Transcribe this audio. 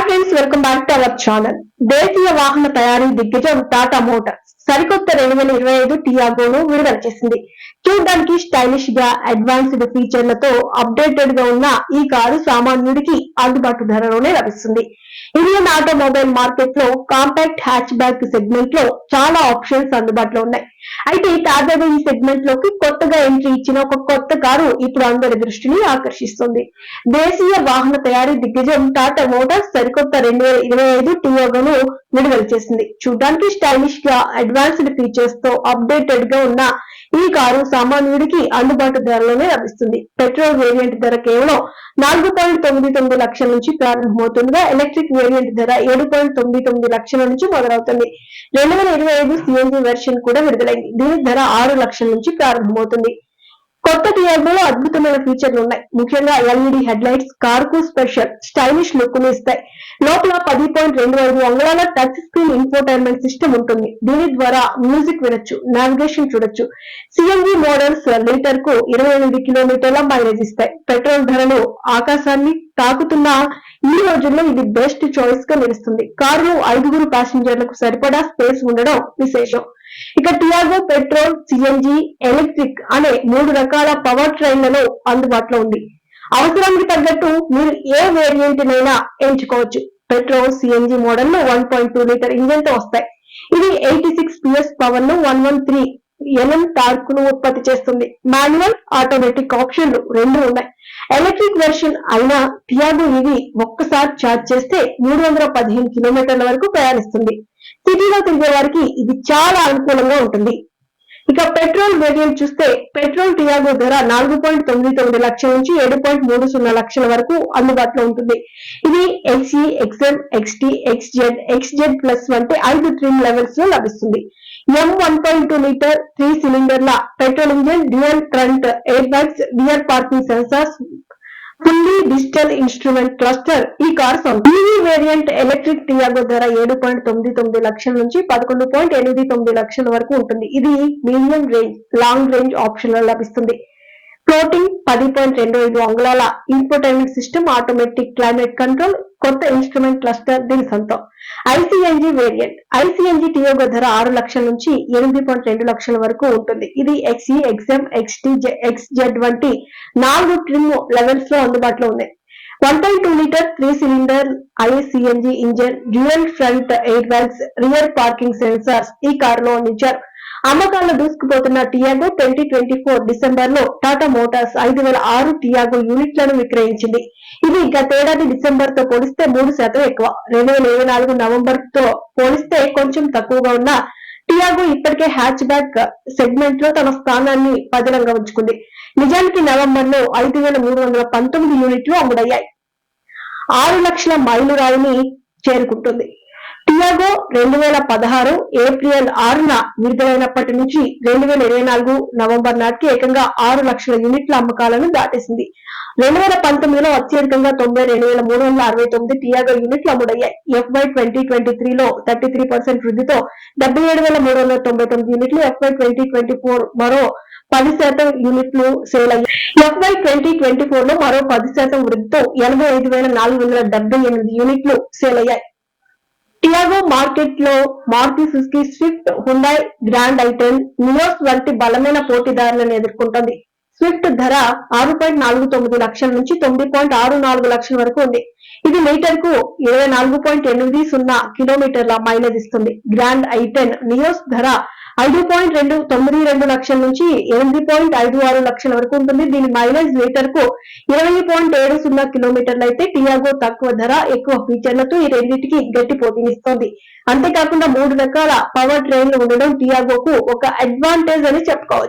I've been friends welcome back to our channel దేశీయ వాహన తయారీ దిగ్గజం టాటా మోటార్స్ సరికొత్త రెండు వేల ఇరవై ఐదు టియాగోను విడుదల చేసింది. చూడడానికి స్టైలిష్గా అడ్వాన్స్డ్ ఫీచర్లతో అప్డేటెడ్గా ఉన్న ఈ కారు సామాన్యుడికి అందుబాటు ధరలోనే లభిస్తుంది. ఇండియన్ ఆటోమొబైల్ మార్కెట్లో కాంపాక్ట్ హ్యాచ్ బ్యాక్ సెగ్మెంట్లో చాలా ఆప్షన్స్ అందుబాటులో ఉన్నాయి. అయితే తాజాగా ఈ సెగ్మెంట్లోకి కొత్తగా ఎంట్రీ ఇచ్చిన ఒక కొత్త కారు ఇప్పుడు అందరి దృష్టిని ఆకర్షిస్తుంది. దేశీయ వాహన తయారీ దిగ్గజం టాటా మోటార్స్ సరికొత్త రెండు వేల ఇరవై ఐదు టియోగోను విడుదల చేసింది. చూడడానికి స్టైలిష్గా అడ్వాన్స్డ్ ఫీచర్స్తో అప్డేటెడ్గా ఉన్న ఈ కారు సామాన్యుడికి అందుబాటు ధరలోనే లభిస్తుంది. పెట్రోల్ వేరియంట్ ధర కేవలం నాలుగు పాయింట్ తొమ్మిది తొమ్మిది లక్షల నుంచి ప్రారంభమవుతుండగా ఎలక్ట్రిక్ వేరియంట్ ధర ఏడు పాయింట్ తొమ్మిది తొమ్మిది లక్షల నుంచి మొదలవుతుంది. రెండు వేల ఇరవై ఐదు సిఎన్జి వెర్షన్ కూడా విడుదలైంది. దీని ధర ఆరు లక్షల నుంచి ప్రారంభమవుతుంది. కొత్త టియాగోలో అద్భుతమైన ఫీచర్లు ఉన్నాయి. ముఖ్యంగా ఎల్ఈడి హెడ్ లైట్స్ కార్కు స్పెషల్ స్టైలిష్ లుక్ను ఇస్తాయి. లోపల పది పాయింట్ రెండు ఐదు అంగుళాల టచ్ స్క్రీన్ ఇన్ఫోటైన్మెంట్ సిస్టమ్ ఉంటుంది. దీని ద్వారా మ్యూజిక్ వినొచ్చు నావిగేషన్ చూడొచ్చు. సిఎన్జి మోడల్స్ లీటర్కు ఇరవై ఎనిమిది కిలోమీటర్ల మైలేజ్ ఇస్తాయి. పెట్రోల్ ధరలు ఆకాశాన్ని తాకుతున్న ఈ రోజుల్లో ఇది బెస్ట్ చాయిస్గా నిలుస్తుంది. కారులో ఐదుగురు ప్యాసింజర్లకు సరిపడా స్పేస్ ఉండడం విశేషం. ఇక టియాగో పెట్రోల్ సిఎన్జి ఎలక్ట్రిక్ అనే మూడు రకాల పవర్ ట్రైన్లలో అందుబాటులో ఉంది. అవసరానికి తగ్గట్టు మీరు ఏ వేరియంట్ నైనా ఎంచుకోవచ్చు పెట్రోల్ సిఎన్జి మోడల్లో వన్ పాయింట్ టూ లీటర్ ఇంజన్తో వస్తాయి. ఇది ఎయిటీ సిక్స్ పిఎస్ పవర్ను వన్ వన్ త్రీ ఎన్ఎం టార్క్ను ఉత్పత్తి చేస్తుంది. మాన్యువల్ ఆటోమేటిక్ ఆప్షన్లు రెండు ఉన్నాయి. ఎలక్ట్రిక్ వెర్షన్ అయిన టియాగో ఇవి ఒక్కసారి ఛార్జ్ చేస్తే మూడు వందల పదిహేను కిలోమీటర్ల వరకు ప్రయాణిస్తుంది. సిటీలో తిరిగే వారికి ఇది చాలా అనుకూలంగా ఉంటుంది. ఇక పెట్రోల్ వేరియంట్ చూస్తే పెట్రోల్ టియాగో ధర నాలుగు పాయింట్ తొమ్మిది తొమ్మిది లక్షల నుంచి ఏడు పాయింట్ మూడు సున్నా లక్షల వరకు అందుబాటులో ఉంటుంది. ఇది XE XM XT XZ XZ plus వంటి ఐదు ట్రిమ్ లెవెల్స్లో లభిస్తుంది. ఎం one point two litre three సిలిండర్ల petrol engine dual front air bags rear parking sensors fully digital instrument cluster ఈ కార్ సొంతం వేరియంట్ ఎలక్ట్రిక్ టియాగో ధర ఏడు పాయింట్ తొమ్మిది తొమ్మిది లక్షల నుంచి పదకొండు పాయింట్ ఎనిమిది తొమ్మిది లక్షల వరకు ఉంటుంది. ఇది మీడియం రేంజ్ లాంగ్ రేంజ్ ఆప్షన్లో లభిస్తుంది. ఫ్లోటింగ్ పది పాయింట్ రెండు ఐదు అంగుళాల infotainment system automatic climate control కొత్త ఇన్స్ట్రుమెంట్ క్లస్టర్ దీని సొంతం. ఐసీఎన్జి వేరియంట్ ఐసీఎన్జి టియోగో ధర ఆరు లక్షల నుంచి ఎనిమిది పాయింట్ రెండు లక్షల వరకు ఉంటుంది. ఇది ఎక్స్ఈ ఎక్స్ఎం ఎక్స్టీ ఎక్స్జెడ్ వంటి నాలుగు ట్రిమ్ లెవెల్స్లో అందుబాటులో ఉన్నాయి. One point two litre three cylinder ఐసీఎన్జి engine dual front air bags rear parking sensors ఈ కారులో అందించారు. అమ్మకాల్లో దూసుకుపోతున్న టియాగో ట్వంటీ ట్వంటీ ఫోర్ డిసెంబర్లో టాటా మోటార్స్ ఐదు వేల ఆరు టియాగో యూనిట్లను విక్రయించింది. ఇది గతేడాది డిసెంబర్తో పోలిస్తే మూడు శాతం ఎక్కువ. రెండు వేల ఇరవై నాలుగు నవంబర్తో పోలిస్తే కొంచెం తక్కువగా ఉన్న టియాగో ఇప్పటికే హ్యాచ్ బ్యాక్ సెగ్మెంట్లో తన స్థానాన్ని పదిలంగా ఉంచుకుంది. నిజానికి నవంబర్లో ఐదు వేల మూడు వందల పంతొమ్మిది యూనిట్లు అమ్ముడయ్యాయి. ఆరు లక్షల మైలురాయిని చేరుకుంటుంది. టియాగో రెండు వేల పదహారు ఏప్రిల్ ఆరున విడుదలైనప్పటి నుంచి రెండు వేల ఇరవై నాలుగు నవంబర్ నాటికి ఏకంగా ఆరు లక్షల యూనిట్ల అమ్మకాలను దాటేసింది. రెండు వేల పంతొమ్మిదిలో అత్యధికంగా తొంభై రెండు వేల మూడు వందల అరవై తొమ్మిది టియాగో యూనిట్లు అమ్ముడయ్యాయి. ఎఫ్వై ట్వంటీ ట్వంటీ త్రీలో థర్టీ త్రీ పర్సెంట్ వృద్ధితో డెబ్బై ఏడు వేల మూడు వందల తొంభై తొమ్మిది యూనిట్లు ఎఫ్వై ట్వంటీ ట్వంటీ ఫోర్ మరో పది శాతం యూనిట్లు సేల్ అయ్యాయి. ఎఫ్వై ట్వంటీ ట్వంటీ ఫోర్లో మరో పది శాతం వృద్ధితో ఎనభై ఐదు వేల నాలుగు వందల డెబ్బై ఎనిమిది యూనిట్లు సేల్ అయ్యాయి. టియాగో మార్కెట్లో Maruti Suzuki Swift Hyundai Grand i ten Nios వంటి బలమైన పోటీదారులను ఎదుర్కొంటుంది. స్విఫ్ట్ ధర ఆరు పాయింట్ నాలుగు తొమ్మిది లక్షల నుంచి తొమ్మిది పాయింట్ ఆరు నాలుగు లక్షల వరకు ఉంది. ఇది లీటర్కు ఇరవై నాలుగు పాయింట్ ఎనిమిది సున్నా కిలోమీటర్ల మైలేజ్ ఇస్తుంది. గ్రాండ్ ఐటెన్ నియోస్ ధర ఐదు పాయింట్ రెండు తొమ్మిది రెండు లక్షల నుంచి ఎనిమిది పాయింట్ ఐదు ఆరు లక్షల వరకు ఉంటుంది. దీని మైలేజ్ లీటర్కు ఇరవై పాయింట్ ఏడు సున్నా కిలోమీటర్లు అయితే టియాగో తక్కువ ధర ఎక్కువ ఫీచర్లతో ఈ రెండింటికి గట్టి పోటీనిస్తోంది అంతేకాకుండా మూడు రకాల పవర్ ట్రైన్లు ఉండడం టియాగోకు ఒక అడ్వాంటేజ్ అని చెప్పుకోవచ్చు.